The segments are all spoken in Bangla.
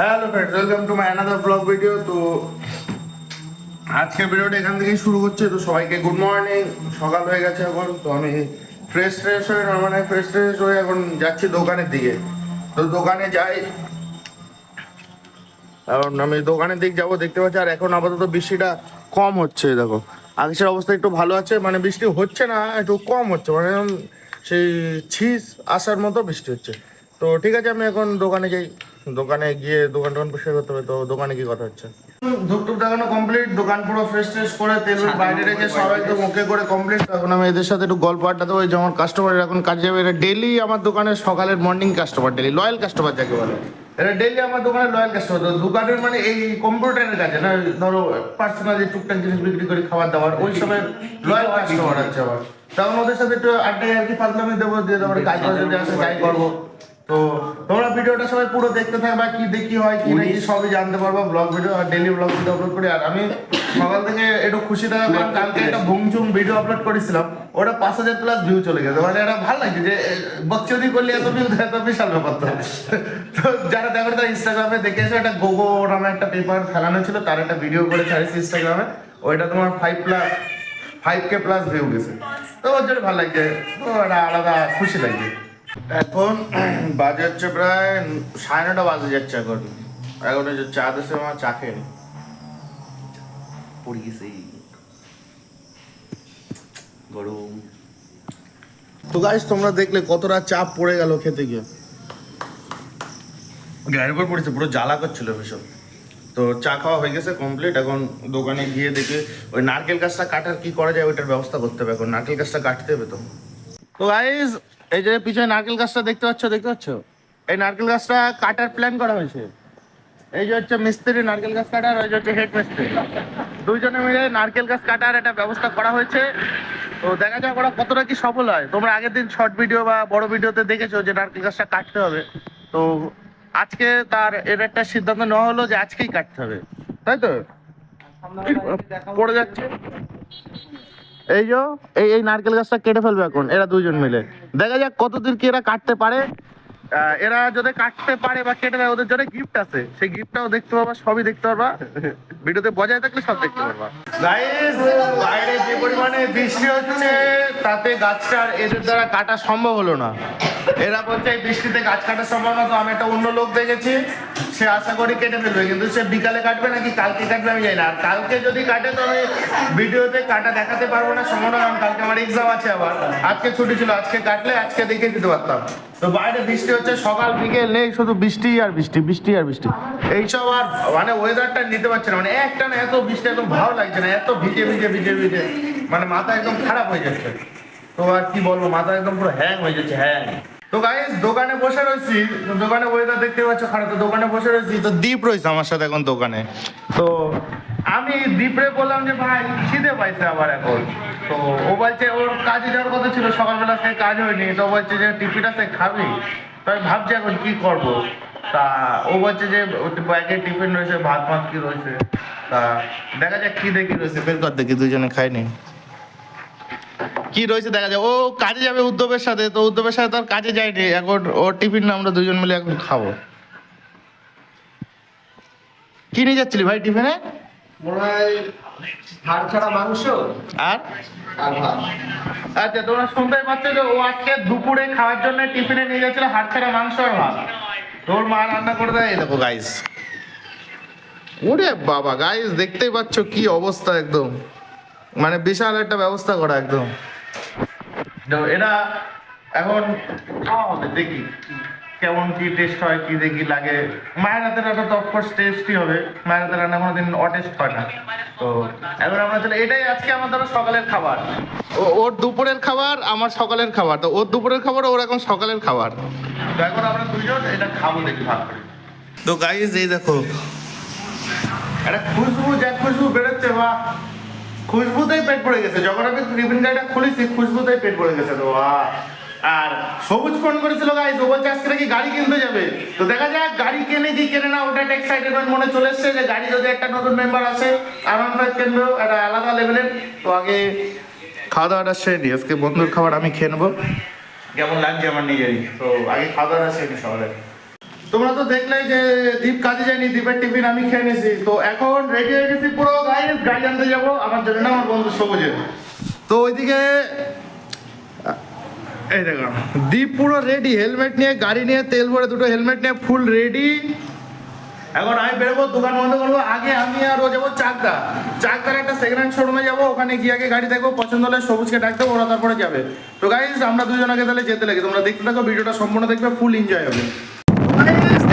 Hello friends welcome to my another vlog video তো আজকে ভিডিওটা এখান থেকেই শুরু হচ্ছে। তো সবাইকে গুড মর্নিং সকাল হয়ে গেছে এখন। তো আমি ফ্রেশ ফ্রেশ হয়ে মানে ফ্রেশ ফ্রেশ হয়ে এখন যাচ্ছি দোকানের দিকে। তো দোকানে যাই। কারণ আমি দোকানের দিক যাব, দেখতে পাচ্ছি। আর এখন আপাতত বৃষ্টিটা কম হচ্ছে, দেখো। আকাশের অবস্থা একটু ভালো আছে মানে বৃষ্টি হচ্ছে না, একটু কম হচ্ছে। মানে সেই ছিস আসার মতো বৃষ্টি হচ্ছে। তো ঠিক আছে, আমি এখন দোকানে যাই। দোকানে গিয়ে দোকান টোকান পরিষ্কার করতে হবে তো দোকানে কি কথা হচ্ছে? ধূপ টুপ দেখানো কমপ্লিট দোকান পুরো ফ্রেশ ট্রেশ করে তেল বাইরে রেখে সবাই একদম ওকে করে কমপ্লিট এখন আমি এদের সাথে একটু গল্প আড্ডা দেবো এই যে আমার কাস্টমার এখন কাজে যাবে এরা ডেলি আমার দোকানের সকালের morning customer daily loyal customer যাকে বলে। এটা ডেলি আমার দোকানে লয়াল কাস্টমার তো দোকানের মানে এই কম্পিউটারের কাছে না ধরো পার্সোনাল যে টুকটাক জিনিস বিক্রি করে খাবার দাবার ওই সময় লয়াল কাস্টমার আছে আমার। তখন ওদের সাথে একটু আড্ডায় আর কি ফাজলামি দেবো দিয়ে তারপরে কাজ যদি আসে তাই করব। তো তোমরা ভিডিওটা সবাই পুরো দেখতে থাকবা কি দেখি হয় কি নাকি সবই জানতে পারবা। ব্লগ ভিডিও আর ডেলি ব্লগ ভিডিও আপলোড করি। আর আমি সকাল থেকে একটু খুশি থাকা কারণ কালকে একটা ভুংচুং ভিডিও আপলোড করেছিলাম। ওটা পাঁচ হাজার প্লাস ভিউ চলে গেছে। মানে এটা ভালো লাগছে যে বকচদি করলে এত ভিউ এত বিশাল ব্যাপার তো তো যারা দেখো তারা ইনস্টাগ্রামে দেখে এসে। একটা গোগো নামে একটা পেপার ফেলানো ছিল তার একটা ভিডিও করে ছাড়িয়েছি ইনস্টাগ্রামে ওইটা তোমার five plus five K plus view গেছে। তো ওর জন্য ভালো লাগছে তো একটা আলাদা খুশি লাগছে এখন বাজে হচ্ছে প্রায় সাড়ে নটা বাজে যাচ্ছে এখন। এখন যে চা দেশে আমার চা খেয়ে পড়ে গেছে। গরম। তো গাইস তোমরা দেখলে কতটা চাপ পড়ে গেল খেতে গিয়ে। গাড়ির উপর পড়েছে পুরো জ্বালা করছিল ভীষণ। তো চা খাওয়া হয়ে গেছে কমপ্লিট এখন দোকানে গিয়ে দেখে ওই নারকেল গাছটা কাটার কি করা যায় ওইটার ব্যবস্থা করতে হবে এখন। নারকেল গাছটা কাটতে হবে তো। তো গাইস এই যে পিছনে নারকেল গাছটা দেখতে পাচ্ছ দেখতে পাচ্ছ? এই নারকেল গাছটা কাটার প্ল্যান করা হয়েছে। এই যে হচ্ছে মিস্ত্রি নারকেল গাছ কাটার ওই যে হচ্ছে হেড মিস্ত্রি দুইজনে মিলে নারকেল গাছ কাটার একটা ব্যবস্থা করা হয়েছে। তো দেখা যাক ওরা কতটা কি সফল হয়। তোমরা আগের দিন শর্ট ভিডিও বা বড় ভিডিওতে দেখেছ যে নারকেল গাছটা কাটতে হবে। তো আজকে তার এর একটা সিদ্ধান্ত নেওয়া হলো যে আজকেই কাটতে হবে। তাই তো? পড়ে যাচ্ছে। এই যে, এই এই নারকেল গাছটা কেটে ফেলবে এখন, এরা দুজন মিলে। দেখা যাক কতদূর কি এরা কাটতে পারে। এরা যদি কাটতে পারে বা কেটে দেয়, ওদের জন্য গিফট আছে। সেই গিফটটাও দেখতে পারবা, সবই দেখতে পারবা। ভিডিওতে বজায় থাকলে সব দেখতে পারবা। গাইস বাইরে যে পরিমাণে বৃষ্টি হচ্ছে, তাতে গাছটা আর এদের দ্বারা কাটা সম্ভব হলো না। এরা বলছে বৃষ্টিতে গাছ কাটা সম্ভব না। তো আমি একটা অন্য লোক দেখেছি, সে আশা করি কেটে ফেলবে। কিন্তু সে বিকালে কাটবে নাকি কালকে কাটবে, আমি জানি না। আর কালকে যদি কাটে, তো আমি ভিডিওতে কাটা দেখাতে পারব না সময় না কারণ কালকে আমার এক্সাম আছে আবার। আজকে ছুটি ছিল, আজকে কাটলে আজকে দেখে দিতে পারতাম। তো বাইরে বৃষ্টি হচ্ছে, সকাল বিকেল নেই, শুধু বৃষ্টি আর বৃষ্টি বৃষ্টি আর বৃষ্টি। এইসব আর মানে ওয়েদারটা নিতে পারছে না মানে একটা না এত বৃষ্টি একদম ভালো লাগছে না, এত ভিজে ভিজে ভিজে ভিজে মানে মাথা একদম খারাপ হয়ে যাচ্ছে। তো আর কি বলব, মাথা একদম পুরো হ্যাং হয়ে যাচ্ছে হ্যাং তো গাইস দোকানে বসে রয়েছি। দোকানে ওয়েদার দেখতে পাচ্ছ খারাপ। তো দোকানে বসে রয়েছি। তো দীপ রয়েছে আমার সাথে এখন দোকানে। তো আমি দীপরে বললাম যে, ভাই, খিদে পাইছে আবার এখন। তো ও বলছে, ওর কাজে যাওয়ার কথা ছিল। সকালবেলা সে কাজ হয়নি। তো বলছে যে টিফিনটা সে খাবি? তো আমি ভাবছি এখন কি করব? তা ও বলছে যে ব্যাগে টিফিন রয়েছে ভাত ভাত কি রয়েছে? তা দেখা যাক কি দেখি রয়েছে। বের কর দেখি, দুজনে খাইনি কি রয়েছে দেখা যায় ও কাজে যাবে উদ্যোগের সাথে তো উদ্যোগের সাথে তো আর কাজে যায়নি। এখন ওর টিফিন না আমরা দুজন মিলে এখন খাব। কি নিয়ে যাচ্ছিলি ভাই টিফিনে? আর? আচ্ছা তোমরা শুনতেই পাচ্ছ যে ও আজকে দুপুরে খাওয়ার জন্য টিফিনে নিয়ে যাচ্ছিল ছাড়া মাংস আর ভাত। তোর মা রান্না করে দেয় দেখো গাইস ওরে বাবা গাইস দেখতেই পাচ্ছ কি অবস্থা একদম। মানে বিশাল একটা ব্যবস্থা করা একদম। তো এটা এখন খাওয়া হবে দেখি কেমন কি টেস্ট হয় কি দেখি লাগে। মায়ের হাতের রান্না তো অফকোর্স টেস্টই হবে। মায়ের হাতের রান্না কোনোদিন অটেস্ট হয় না। তো এখন আমরা চলে এটাই আজকে আমাদের সকালের খাবার। ও ওর দুপুরের খাবার আমার সকালের খাবার। তো ওর দুপুরের খাবার ওর এখন সকালের খাবার। তো এখন আমরা দুজন এটা খাব দেখি ভাগ করে। তো গাইজ এই দেখো। একটা খুশবু যা খুশবু বেরোচ্ছে বা খুশবুতেই পেট পড়ে গেছে। যখন আমি টিফিন গাড়িটা খুলেছি খুশবুতেই পেট পড়ে গেছে তো! আর সবুজ ফোন করেছিল গাইজ ও বলছে আজকে নাকি গাড়ি কিনতে যাবে? তো দেখা যাক গাড়ি কেনে কি কেনে না ওটা একটা এক্সাইটেডমেন্ট মনে চলে এসছে যে গাড়ি যদি একটা নতুন মেম্বার আসে আমার ফাইভ কিনবো একটা আলাদা লেভেলের তো আগে খাওয়া দাওয়াটা সেরে নিই। আজকে বন্ধুর খাবার আমি খেয়ে নেব। কেমন লাগছে আমার নিজেরই? তো আগে খাওয়া দাওয়াটা সেরে নিই সকালে। তোমরা তো দেখলে যে দীপ কাজে যায়নি, দীপের টিফিন আমি খেয়ে নিয়েছি। তো এখন রেডি হয়ে গেছি পুরো গাইস গাড়ি আনতে যাব। আমার জন্য আমার বন্ধু সবুজের তো ওইদিকে এই দেখো, দীপ পুরো রেডি হেলমেট নিয়ে, গাড়ি নিয়ে, তেল ভরে দুটো হেলমেট নিয়ে ফুল রেডি এখন আমি বেরোবো, দোকান বন্ধ করব। আগে আমি আর ও যাব চাকদা। চাকদার একটা সেকেন্ড হ্যান্ড শোরুমে যাব, ওখানে গিয়ে আগে গাড়ি দেখব। পছন্দ হলে সবুজকে ডাক দেবো, ওরা তারপরে যাবে। তো গাইজ আমরা দুজনকে তাহলে যেতে লাগে। তোমরা দেখতে থাকো, ভিডিওটা সম্পূর্ণ দেখবে ফুল এনজয় হবে।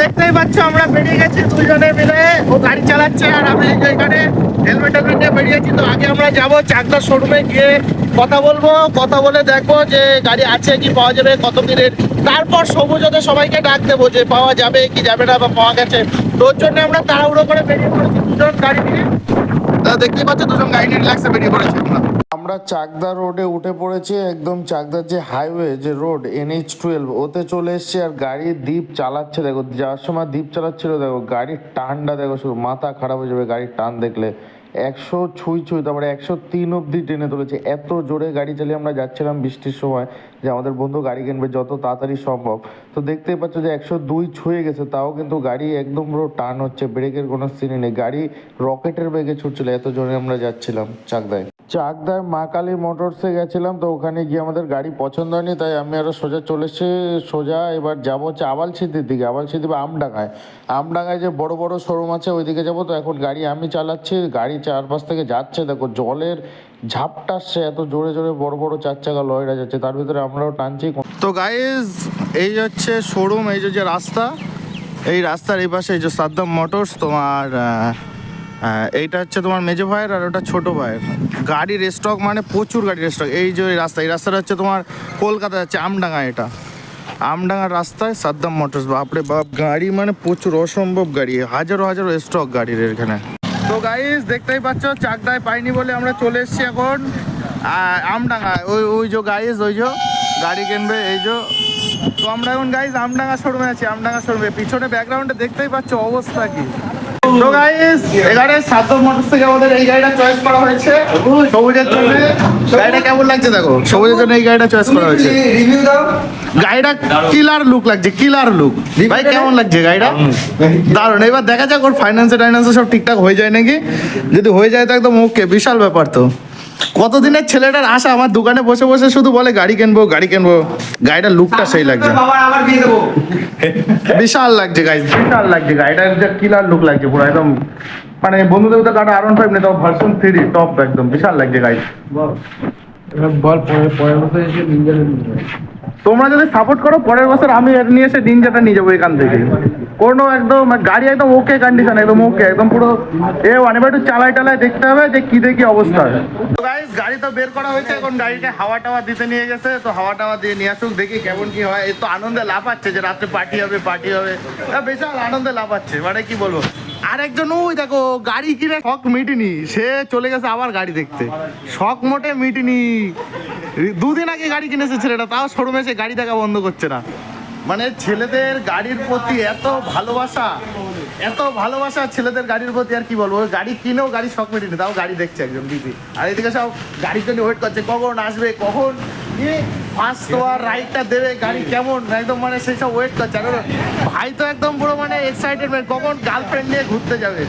দেখতেই পাচ্ছ, আমরা বেরিয়ে গেছি দুজনে মিলে। ও গাড়ি চালাচ্ছে আর আমি এখানে হেলমেট টেলমেট নিয়ে বেরিয়েছি তো আগে আমরা যাব চাকদার শোরুমে গিয়ে কথা বলব। কথা বলে দেখব যে গাড়ি আছে কি পাওয়া যাবে কত কি রেট তারপর সবুজ ওদের সবাইকে ডাক দেবো যে পাওয়া যাবে কি যাবে না বা পাওয়া গেছে। তোর জন্য আমরা তাড়াহুড়ো করে বেরিয়ে পড়েছি দুজন গাড়ি নিয়ে। দেখতেই পাচ্ছ, দুজন গাড়ি নিয়ে রিল্যাক্সে বেরিয়ে পড়েছি। আমরা আমরা চাকদা রোডে উঠে পড়েছি, একদম চাকদার যে হাইওয়ে যে রোড এনএইচ টুয়েলভ ওতে চলে এসছে আর গাড়ি দ্বীপ চালাচ্ছে, দেখো, যাওয়ার সময় দ্বীপ চালাচ্ছিল, দেখো, গাড়ির টানটা, দেখো, শুধু মাথা খারাপ হয়ে যাবে গাড়ির টান দেখলে। একশো ছুঁই ছুঁই, তারপরে একশো তিন অব্দি টেনে তুলেছে, এত জোরে গাড়ি চালিয়ে আমরা যাচ্ছিলাম বৃষ্টির সময়। যে আমাদের বন্ধু গাড়ি কিনবে যত তাড়াতাড়ি সম্ভব। তো দেখতেই পাচ্ছ যে একশো দুই ছুঁয়ে গেছে, তাও কিন্তু গাড়ি একদম পুরো টান হচ্ছে, ব্রেকের কোনো সিনই নেই। গাড়ি রকেটের বেগে ছুটছিল এত জোরে আমরা যাচ্ছিলাম চাকদায়। চাকদায় মা কালী মোটরসে গেছিলাম, তো ওখানে গিয়ে আমাদের গাড়ি পছন্দ হয়নি, তাই আমি আরও সোজা চলে এসেছি, সোজা এবার যাব হচ্ছে আবাল আবালসিদ্ধির দিকে। আবালসিদ্ধি বা আমডাঙ্গায়। আমডাঙ্গায় যে বড় বড় শোরুম আছে, ওইদিকে যাব। তো এখন গাড়ি আমি চালাচ্ছি, গাড়ি চারপাশ থেকে যাচ্ছে, দেখো জলের ঝাপটা আসছে, এত জোরে জোরে বড় বড় চার চাকা লয়রা যাচ্ছে, তার ভিতরে আমরাও টানছি। তো গাইজ এই হচ্ছে শোরুম এই যে রাস্তা, এই রাস্তার এই পাশে এই যে সাদ্দাম মোটরস, তোমার এইটা হচ্ছে তোমার মেজো ভাইয়ের আর ওটা ছোট ভাইয়ের। গাড়ির স্টক মানে প্রচুর গাড়ির স্টক এই যে রাস্তা, এই রাস্তাটা হচ্ছে তোমার কলকাতা যাচ্ছে, আমডাঙ্গা এটা। আমডাঙ্গার রাস্তায় সাদ্দাম মোটরস, বাপরে বাপ, গাড়ি মানে প্রচুর অসম্ভব গাড়ি, হাজারো হাজারো স্টক গাড়ির এখানে। তো গাইস দেখতেই পাচ্ছ, চাকদায় পাইনি বলে আমরা চলে এসেছি এখন। আমডাঙ্গা, ওই ওই যে গাইস ওই যে গাড়ি কিনবে, এই যে। তো আমরা এখন গাইস আমডাঙ্গা শোরুমে আছি, আমডাঙ্গা শোরুমে পিছনে ব্যাকগ্রাউন্ডে দেখতেই পাচ্ছ অবস্থা কি। তো গাইস এখানে সাদ্দাম মোটরস থেকে আমাদের এই গাড়িটা চয়েস করা হয়েছে। সবুজের জন্য। গাড়িটা কেমন লাগছে দেখো? সবুজের জন্য এই গাড়িটা চয়েস করা হয়েছে। রিভিউ দাও। গাড়িটা কিলার লুক লাগছে কিলার লুক ভাই কেমন লাগছে গাড়িটা? দারুণ। এবার দেখা যাক ওর ফাইন্যান্সে টাইন্যান্সে সব ঠিকঠাক হয়ে যায় নাকি? যদি হয়ে যায় তো একদম ওকে বিশাল ব্যাপার তো। কতদিনের ছেলেটার আশা? আমার দোকানে বসে বসে শুধু বলে গাড়ি কিনবো গাড়ি কিনবো। গাড়িটার লুকটা সেই লাগছে। বিশাল লাগছে গাইজ বিশাল লাগছে গাড়িটার যে কিলার লুক লাগছে পুরো একদম। মানে বন্ধুদের তো কাটা আর ওয়ান ফাইভ নেই তো ভার্সন থ্রি টপ একদম। বিশাল লাগছে গাড়ি বল। এবার বল পরে পরের মতো এসে তোমরা যদি সাপোর্ট করো পরের বছর আমি এর নিয়ে এসে দিন নিনজাটা নিয়ে যাব এখান থেকে। কোনো একদম গাড়ি একদম ওকে কন্ডিশন একদম ওকে একদম পুরো এ ওয়ান এবার একটু চালাই টালাই দেখতে হবে যে কি দেখি অবস্থা। তো গাইস গাড়ি তো বের করা হয়েছে, এখন গাড়িটা হাওয়া টাওয়া দিতে নিয়ে গেছে, তো হাওয়া টাওয়া দিয়ে নিয়ে আসুক, দেখি কেমন কি হয়। এই তো আনন্দে লাফাচ্ছে যে রাত্রে পার্টি হবে পার্টি হবে। বিশাল আনন্দে লাফাচ্ছে মানে কি বলব? আরেকজন, ওই দেখো, গাড়ি কিনে শখ মিটিনি, সে চলে গেছে আবার গাড়ি দেখতে। শখ মোটে মিটিনি। দুদিন আগে গাড়ি কিনেছে ছেলেটা, তাও শোরুমে সে গাড়ি দেখা বন্ধ করছে না। মানে ছেলেদের গাড়ির প্রতি এত ভালোবাসা এত ভালোবাসা ছেলেদের গাড়ির প্রতি আর কি বলব? গাড়ি কিনেও গাড়ি শখ মেটেনি, তাও গাড়ি দেখছে একজন দিদি। আর এদিকে সব গাড়ির জন্য ওয়েট করছে, কখন আসবে, কখন? ফার্স্ট তোমার রাইডটা দেবে, গাড়ি কেমন? একদম মানে সেই সব ওয়েট করছে। আর ভাই তো একদম পুরো মানে এক্সাইটেড কখন গার্লফ্রেন্ড নিয়ে ঘুরতে যাবে?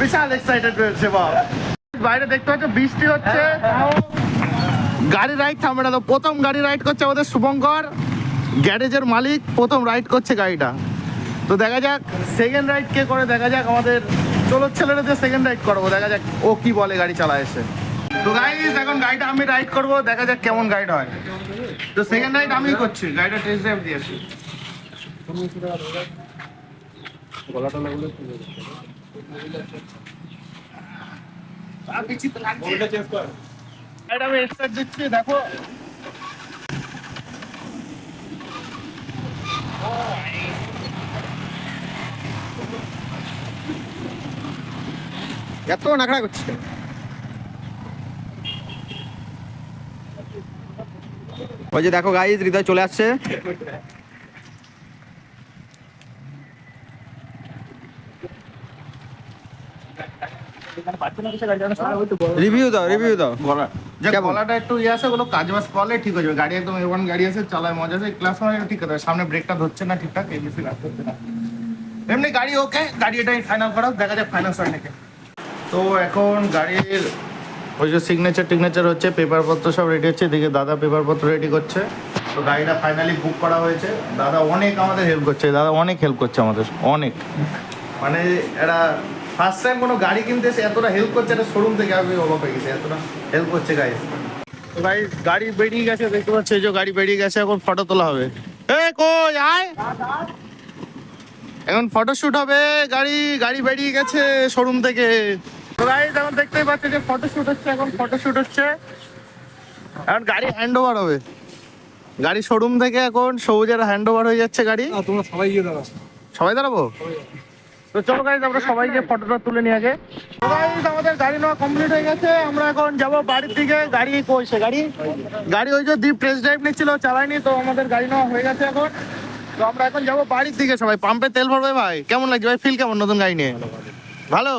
বিশাল এক্সাইটেড হয়েছে বাবা বাইরে দেখতে পাচ্ছ, বৃষ্টি হচ্ছে। গাড়ি রাইড থামবে না তো। প্রথম গাড়ি রাইড করছে আমাদের শুভঙ্কর। গ্যারেজের মালিক প্রথম রাইড করছে গাড়িটা। তো দেখা যাক সেকেন্ড রাইড কে করে দেখা যাক আমাদের চলো ছেলেরা যে সেকেন্ড রাইড করব দেখা যাক ও কি বলে গাড়ি চালায় এসে তো গাইস এখন গাড়িটা আমি রাইড করব দেখা যাক কেমন গাড়িটা হয়। তো সেকেন্ড রাইড আমি করছি গাড়িটা টেস্ট ড্রাইভ দিয়ে আসি। আমি দিচ্ছি দেখো। এত নাকড়া করছে। ওই যে দেখো গাইজ হৃদয় চলে আসছে। রিভিউ দাও রিভিউ দাও। যে কেমন? গলাটা একটু ইয়ে আছে ওগুলো কাজ বাজ করলে ঠিক হয়ে যাবে। গাড়ি একদম গাড়ি আছে চালায় মজা আছে ক্লাস ঠিক আছে সামনে ব্রেকটা ধরছে না ঠিকঠাক এবিসি কাজ করছে না। এমনি গাড়ি ওকে গাড়ি এটাই ফাইনাল করা দেখা যাক ফাইনাল হয় নাকি তো এখন গাড়ির ওই যে সিগনেচার টিগনেচার হচ্ছে পেপারপত্র সব রেডি হচ্ছে এদিকে দাদা পেপারপত্র রেডি করছে। তো গাড়িটা ফাইনালি বুক করা হয়েছে। দাদা অনেক আমাদের হেল্প করছে দাদা অনেক হেল্প করছে আমাদের অনেক। মানে এরা ফার্স্ট টাইম কোনো গাড়ি কিনতে এসে এতটা হেল্প করছে এটা শোরুম থেকে আমি অবাক হয়ে গেছে এতটা হেল্প করছে গাড়ি ভাই গাড়ি বেরিয়ে গেছে দেখতে পাচ্ছি এই যে গাড়ি বেরিয়ে গেছে এখন ফটো তোলা হবে। এ কই আয়! এখন ফটোশুট হবে গাড়ি গাড়ি বেরিয়ে গেছে শোরুম থেকে। তো গাইজ এখন দেখতেই পাচ্ছি যে ফটোশুট হচ্ছে এখন ফটোশুট হচ্ছে। এখন গাড়ি হ্যান্ড ওভার হবে। গাড়ি শোরুম থেকে এখন সবুজের হ্যান্ড ওভার হয়ে যাচ্ছে গাড়ি। তোমরা সবাই গিয়ে দাঁড়া সবাই দাঁড়াবো? তো চলো গাইজ আমরা সবাই গিয়ে ফটোটা তুলে নিয়ে আগে। গাইজ আমাদের গাড়ি নেওয়া কমপ্লিট হয়ে গেছে। আমরা এখন যাব বাড়ির দিকে। গাড়ি কইছে, গাড়ি? গাড়ি ওই যে দ্বীপ টেস্ট ড্রাইভ নিচ্ছিল চালাইনি তো আমাদের গাড়ি নেওয়া হয়ে গেছে এখন। তো আমরা এখন যাব বাড়ির দিকে সবাই। পাম্পে তেল ভরবে ভাই। কেমন লাগছে ভাই? ফিল কেমন নতুন গাড়ি নিয়ে? ভালো?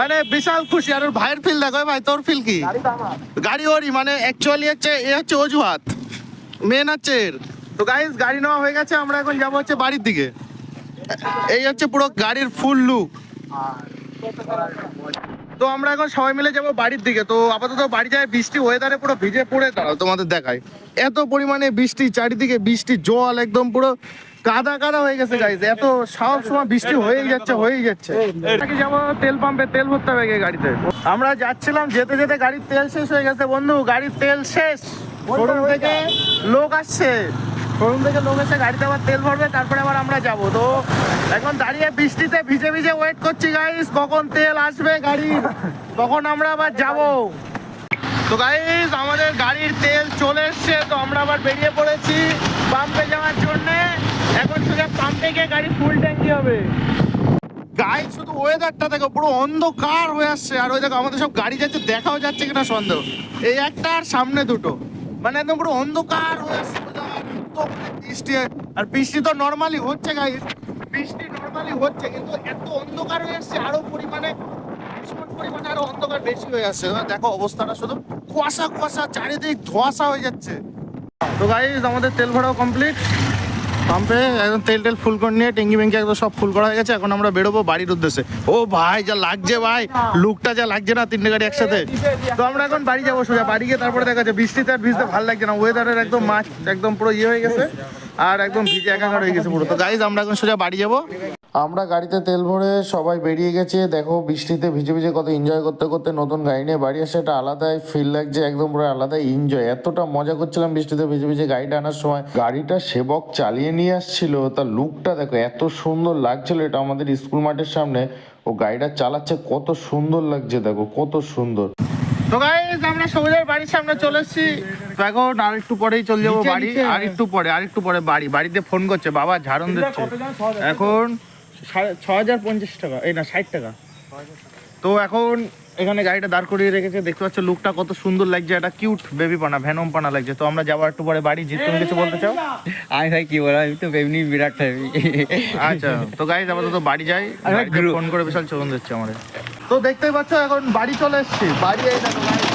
মানে বিশাল খুশি। আর ভাইয়ের ফিল দেখো ভাই, তোর ফিল কি? গাড়ি ওরই মানে অ্যাকচুয়ালি হচ্ছে, এ হচ্ছে অজুহাত। মেন হচ্ছে। তো গাইজ গাড়ি নেওয়া হয়ে গেছে। আমরা এখন যাব হচ্ছে বাড়ির দিকে। এই হচ্ছে পুরো গাড়ির ফুল লুক তো আমরা এখন সবাই মিলে যাব বাড়ির দিকে। তো আপাতত বাড়ি যায় বৃষ্টি ওয়েদারে পুরো ভিজে পড়ে দাঁড়াও তোমাদের দেখায় এত পরিমাণে বৃষ্টি চারিদিকে বৃষ্টি জল একদম পুরো কাদা কাদা হয়ে গেছে গাইজ এত সব সময় বৃষ্টি হয়েই যাচ্ছে হয়েই যাচ্ছে। যাব তেল পাম্পে তেল ভরতে হবে গাড়িতে। আমরা যাচ্ছিলাম যেতে যেতে গাড়ির তেল শেষ হয়ে গেছে বন্ধু। গাড়ির তেল শেষ। থেকে লোক আসছে। শোরুম থেকে লোক এসে গাড়িতে আবার তেল ভরবে, তারপরে আবার আমরা যাব। তো এখন দাঁড়িয়ে বৃষ্টিতে ভিজে ভিজে ওয়েট করছি গাইস কখন তেল আসবে গাড়ি তখন আমরা আবার যাব। তো গাইস আমাদের গাড়ির তেল চলে এসছে, তো আমরা আবার বেরিয়ে পড়েছি পাম্পে যাওয়ার জন্য। এখন শুধু পাম্পে গিয়ে গাড়ি ফুল ট্যাঙ্কি হবে। গাই শুধু ওয়েদারটা দেখো, পুরো অন্ধকার হয়ে আসছে। আর ওই দেখো, আমাদের সব গাড়ি যাচ্ছে, দেখাও যাচ্ছে কিনা সন্দেহ। এই একটা আর সামনে দুটো। মানে একদম পুরো অন্ধকার হয়ে আসছে বৃষ্টি আর বৃষ্টি তো নর্মালি হচ্ছে গাইস বৃষ্টি নর্মালি হচ্ছে, কিন্তু এত অন্ধকার হয়ে আসছে, আরও পরিমাণে ভীষণ পরিমাণে আরও অন্ধকার বেশি হয়ে আসছে। দেখো অবস্থাটা শুধু কুয়াশা কুয়াশা, চারিদিক ধোয়াশা হয়ে যাচ্ছে। তো গাইস আমাদের তেল ভরাও কমপ্লিট পাম্পে একদম তেল টেল ফুল করে নিয়ে টেঙ্গি ব্যাঙ্কি একদম সব ফুল করা হয়ে গেছে। এখন আমরা বেরোবো বাড়ির উদ্দেশ্যে। ও ভাই, যা লাগছে ভাই। লুকটা যা লাগছে না, তিনটে গাড়ি একসাথে। তো আমরা এখন বাড়ি যাব সোজা। বাড়ি গিয়ে তারপরে দেখা যাচ্ছে, বৃষ্টিতে আর ভিজতে ভালো লাগছে না। ওয়েদারের একদম মাছ একদম পুরো ইয়ে হয়ে গেছে। আর একদম ভিজে একাকার হয়ে গেছে পুরো। তো গাইজ আমরা এখন সোজা বাড়ি যাব। আমরা গাড়িতে তেল ভরে সবাই বেরিয়ে গেছে। দেখো বৃষ্টিতে ভিজে ভিজে কত এনজয় করতে করতে নতুন গাড়ি নিয়ে বাড়ি আসে। একটা আলাদাই ফিল লাগছে একদম পুরো আলাদাই এনজয় এতটা মজা করছিলাম বৃষ্টিতে ভিজে ভিজে গাড়িটা আনার সময়। গাড়িটা সেবক চালিয়ে নিয়ে আসছিল তার লুকটা দেখো এত সুন্দর লাগছিল এটা আমাদের স্কুল মাঠের সামনে। ও গাড়িটা চালাচ্ছে কত সুন্দর লাগছে দেখো কত সুন্দর। তো গাইজ আমরা সবুজের বাড়ির সামনে চলে এসেছি। তো এখন আর একটু পরেই চলে যাব বাড়ি। আর একটু পরে আর একটু পরে বাড়ি। বাড়িতে ফোন করছে বাবা ঝাড়ন দিচ্ছে। এখন ছ হাজার পঞ্চাশ টাকা। এই না ষাট টাকা। তো এখন এখানে গাড়িটা দাঁড় করিয়ে রেখেছে। দেখতে পাচ্ছ লুকটা কত সুন্দর লাগছে। এটা কিউট বেবি পানা ভ্যানম পানা লাগছে। তো আমরা যাব একটু পরে বাড়ি। জিত তুমি কিছু বলতে চাও? আমি ভাই কি বলব আমি তো এমনি বিরাট আচ্ছা তো গাইজ আপাতত বাড়ি যাই। ফোন করে বিশাল চলন দিচ্ছে আমাদের। তো দেখতেই পাচ্ছ এখন বাড়ি চলে এসেছি। বাড়ি এই দেখো।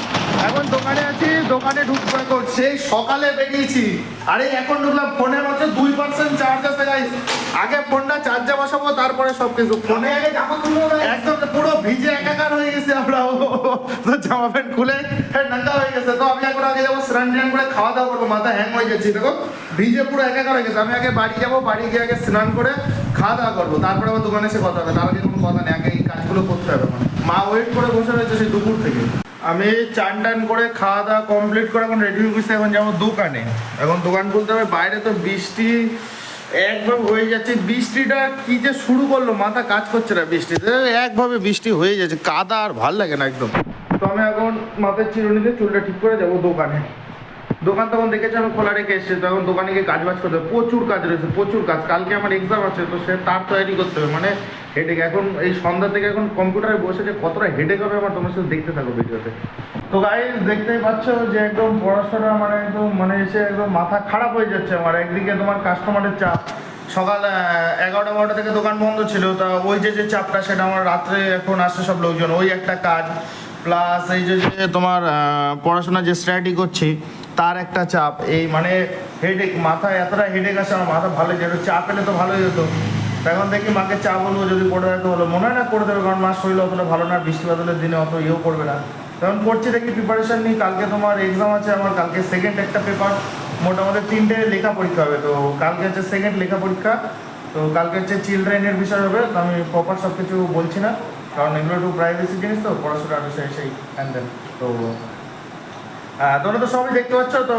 এখন দোকানে আছি দোকানে ঢুকবো। এখন সেই সকালে বেরিয়েছি। আরে এখন ঢুকলাম ফোনের মধ্যে দুই পার্সেন্ট চার্জ আছে গাইজ আগে ফোনটা চার্জে বসাবো তারপরে সবকিছু। ফোনে একদম পুরো ভিজে একাকার হয়ে গেছে আমরা। তো জামা প্যান্ট খুলে হ্যাঁ, নাঙ্গা হয়ে গেছে। তো আমি এখন আগে যাব স্নান টান করে খাওয়া দাওয়া করব মাথা হ্যাং হয়ে যাচ্ছি দেখো। ভিজে পুরো একাকার হয়ে গেছে। আমি আগে বাড়ি যাব বাড়ি গিয়ে আগে স্নান করে খাওয়া দাওয়া করব। তারপরে আবার দোকানে এসে কথা হবে। তার আগে কোনো কথা নেই আগে এই কাজগুলো করতে হবে মা ওয়েট করে বসে রয়েছে সেই দুপুর থেকে। আমি চান টান করে খাওয়া দাওয়া কমপ্লিট করে এখন রেডি হয়ে এখন যাব দোকানে। এখন দোকান খুলতে হবে, বাইরে তো বৃষ্টি, একভাবে হয়ে যাচ্ছে। বৃষ্টিটা কি যে শুরু করল, মাথা কাজ করছে না বৃষ্টিতে। একভাবে বৃষ্টি হয়ে যাচ্ছে, কাদা আর ভালো লাগে না একদম। তো আমি এখন মাথার চিরুনিতে চুলটা ঠিক করে যাব দোকানে। দোকান তখন দেখেছি আমি খোলা রেখে এসেছি, তখন দোকানে গিয়ে কাজ বাজ করতে হবে। প্রচুর কাজ রয়েছে, প্রচুর কাজ। কালকে আমার এক্সাম আছে, তো সে তার তৈরি করতে হবে। মানে হেডেক এখন এই সন্ধ্যা থেকে এখন কম্পিউটারে বসে যে কতটা হেডেক হবে আমার তোমার সাথে দেখতে থাকো ভিডিওতে। তো গাইজ দেখতেই পাচ্ছ যে একদম পড়াশোনা মানে একদম মানে এসে একদম মাথা খারাপ হয়ে যাচ্ছে আমার। একদিকে তোমার কাস্টমারের চাপ। সকাল এগারোটা, বারোটা থেকে দোকান বন্ধ ছিল। তা ওই যে যে চাপটা, সেটা আমার রাত্রে এখন আসছে সব লোকজন। ওই একটা কাজ। প্লাস এই যে তোমার পড়াশোনা যে স্টাডি করছি, তার একটা চাপ। এই মানে হেডেক মাথায় এতটা হেডেক আসে, আমার মাথা ভালো যেত, চাপ এলে তো ভালোই হতো। এখন দেখি মাকে চা বলব, যদি করে দেয় হলো মনে হয় না করে দেবে, কারণ মার শরীর অতটা ভালো না, বৃষ্টি বাদলের দিনে অত ইয়েও করবে না। তখন করছি দেখি প্রিপারেশন নিই। কালকে তোমার এক্সাম আছে আমার, কালকে সেকেন্ড একটা পেপার মোটামুটি তিনটে লেখা পরীক্ষা হবে, তো কালকে হচ্ছে সেকেন্ড লেখা পরীক্ষা। তো কালকে হচ্ছে চিলড্রেনের বিষয় হবে আমি প্রপার সব কিছু বলছি না। কারণ এগুলো একটু প্রাইভেসি জিনিস তো পড়াশোনা বিষয় সেই দেন তো তোমরা তো সবাই দেখতে পাচ্ছ, তো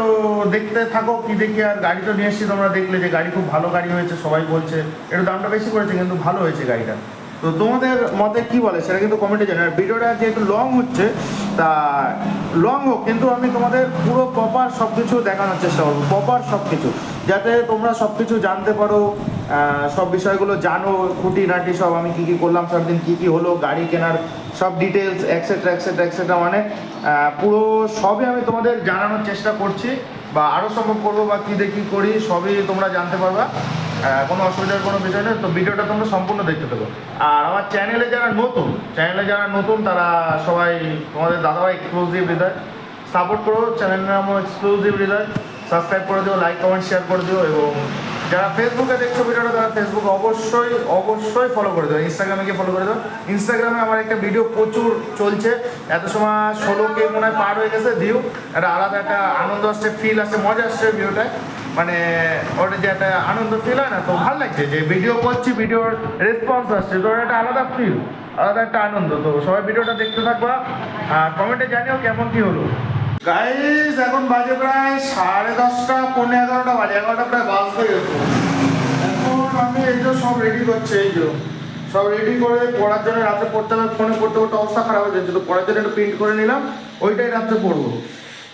দেখতে থাকো কি দেখি আর গাড়ি তো নিয়ে এসছি, তোমরা দেখলে যে গাড়ি খুব ভালো গাড়ি হয়েছে, সবাই বলছে একটু দামটা বেশি করেছে কিন্তু ভালো হয়েছে গাড়িটা। তো তোমাদের মতে কি বলে, সেটা কিন্তু কমেন্টে জানাই ভিডিওটা যেহেতু লং হচ্ছে, তা লং হোক, কিন্তু আমি তোমাদের পুরো প্রপার সব কিছু দেখানোর চেষ্টা করব প্রপার সব কিছু যাতে তোমরা সব কিছু জানতে পারো সব বিষয়গুলো জানো, খুঁটিনাটি সব আমি কি কি করলাম, সারাদিন কি কি হলো, গাড়ি কেনার সব ডিটেলস এক্সেট্রা এক্সেট্রা এক্সেট্রা মানে পুরো সবই আমি তোমাদের জানানোর চেষ্টা করছি, বা আরও সম্ভব করব বা কী দেখি করি, সবই তোমরা জানতে পারবা। কোনো অসুবিধার কোনো বিষয় নেই, তো ভিডিওটা তোমরা সম্পূর্ণ দেখতে থাকো। আর আমার চ্যানেলে যারা নতুন চ্যানেলে যারা নতুন, তারা সবাই তোমাদের দাদাভাই এক্সক্লুসিভ হৃদয়। সাপোর্ট করো চ্যানেলের নাম এক্সক্লুসিভ হৃদয়। সাবস্ক্রাইব করে দিও লাইক কমেন্ট শেয়ার করে দিও, এবং যারা ফেসবুকে দেখছ ভিডিওটা, তারা ফেসবুকে অবশ্যই অবশ্যই ফলো করে দিও। ইনস্টাগ্রামে গিয়ে ফলো করে দিও। ইনস্টাগ্রামে আমার একটা ভিডিও প্রচুর চলছে। এত সময় ষোলো কে মনে হয় পার হয়ে গেছে ভিউ একটা আলাদা একটা আনন্দ আসছে ফিল আসছে, মজা আসছে ভিডিওটায় মানে ওটা যে একটা আনন্দ ফিল হয় না, তো ভালো লাগছে। যে ভিডিও করছি ভিডিওর রেসপন্স আসছে, তো একটা আলাদা ফিল আলাদা একটা আনন্দ। তো সবাই ভিডিওটা দেখতে থাকবা, আর কমেন্টে জানিও কেমন কি হলো। গাইস এখন বাজে প্রায় সাড়ে দশটা পনেরো এগারোটা বাজে, এগারোটা প্রায় বাজতে গেছে। এখন আমি এই যে সব রেডি করছি, এই যে সব রেডি করে পড়ার জন্য রাতে পড়তে হবে ফোনে পড়তে পড়তে অবস্থা খারাপ হয়ে যাচ্ছে তো পড়ার জন্য একটু প্রিন্ট করে নিলাম, ওইটাই রাত্রে পড়ব।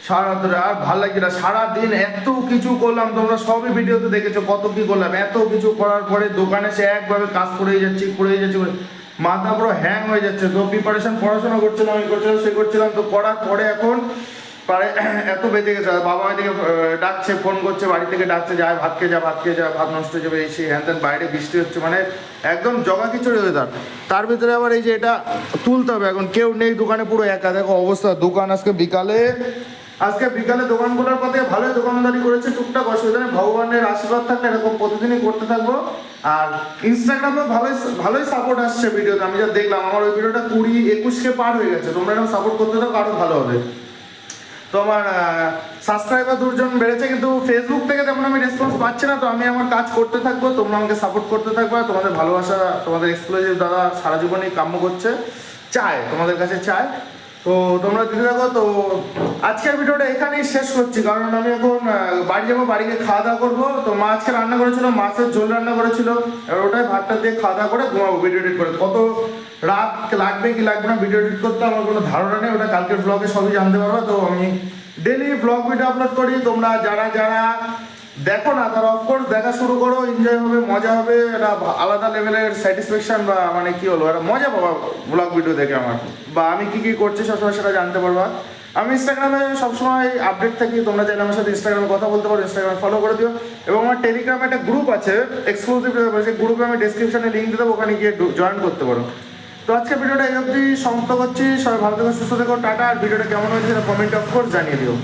সারা রাত ধরে আর ভালো লাগছে না, সারাদিন এত কিছু করলাম, তোমরা সবই ভিডিওতে দেখেছ কত কি করলাম, এত কিছু করার পরে দোকানে সে একভাবে কাজ করেই যাচ্ছি করে যাচ্ছি করে- মাথা পুরো হ্যাং হয়ে যাচ্ছে, তো প্রিপারেশন পড়াশোনা করছিলাম, আমি করছিলাম, সে করছিলাম, তো করার পরে এখন প্রায় এত বেজে গেছে। বাবা এদিকে আহ, ডাকছে ফোন করছে বাড়ি থেকে ডাকছে যায় ভাত খেয়ে যা ভাত খেয়ে যা ভাত নষ্ট হয়ে যাবে এই সেই হ্যান বাইরে বৃষ্টি হচ্ছে মানে একদম জগা খিচুড়ি ওয়েদার তার ভিতরে আবার এই যে এটা তুলতে হবে এখন কেউ নেই দোকানে পুরো একা দেখো অবস্থা। দোকান আজকে বিকালে আজকে বিকালে দোকানগুলোর পথে ভালোই দোকানদারি করেছে টুকটাক অসুবিধা নেই। ভগবানের আশীর্বাদ থাকলে এরকম প্রতিদিনই করতে থাকব। আর ইনস্টাগ্রামে ভালোই ভালোই সাপোর্ট আসছে ভিডিওতে আমি যা দেখলাম আমার ওই ভিডিওটা কুড়ি একুশকে পার হয়ে গেছে। তোমরা এরকম সাপোর্ট করতে থাকো আরও ভালো হবে। তো আমার সাবস্ক্রাইবার দুজন বেড়েছে, কিন্তু ফেসবুক থেকে তেমন আমি রেসপন্স পাচ্ছি না, তো আমি আমার কাজ করতে থাকব, তোমরা আমাকে সাপোর্ট করতে থাকবে তোমাদের ভালোবাসা, তোমাদের এক্সক্লুসিভ দাদা সারা জীবনই কাম্য করছে। চায়, তোমাদের কাছে চায়। তো তোমরা দিতে থাকো তো আজকের ভিডিওটা এখানেই শেষ করছি, কারণ আমি এখন বাড়ি যাব বাড়িতে খাওয়া দাওয়া করব। তো মা আজকে রান্না করেছিল, মাছের ঝোল রান্না করেছিল। এবার ওটাই ভাতটা দিয়ে খাওয়া দাওয়া করে ঘুমাবো ভিডিও এডিট করে। কত রাত লাগবে কি লাগবে না ভিডিও এডিট করতে আমার কোনো ধারণা নেই, ওটা কালকের ব্লগে সবই জানতে পারব। তো আমি ডেলি ব্লগ ভিডিও আপলোড করি, তোমরা যারা যারা দেখো না, তারা অফকোর্স দেখা শুরু করো এনজয় হবে, মজা হবে একটা ভা- আলাদা লেভেলের স্যাটিসফ্যাকশন বা মানে কি হলো একটা মজা পাবা ব্লগ ভিডিও দেখে আমার। বা আমি কি কি করছি সবসময় সেটা জানতে পারবা। আমি ইনস্টাগ্রামে সবসময় আপডেট থাকি, তোমরা চাইলে আমার সাথে ইনস্টাগ্রামে কথা বলতে পারো ইনস্টাগ্রামে ফলো করে দিও। এবং আমার টেলিগ্রামে একটা গ্রুপ আছে এক্সক্লুসিভ সেই গ্রুপে আমি ডিসক্রিপশনে লিঙ্ক দেবো, ওখানে গিয়ে জয়েন করতে পারো। তো আজকে ভিডিওটা এই অবধি সমাপ্ত করছি, সবাই ভালো থেকো, সুস্থ থেকো, টাটা, আর ভিডিওটা কেমন হয়েছে সেটা কমেন্ট অফ কোর্স জানিয়ে দিও।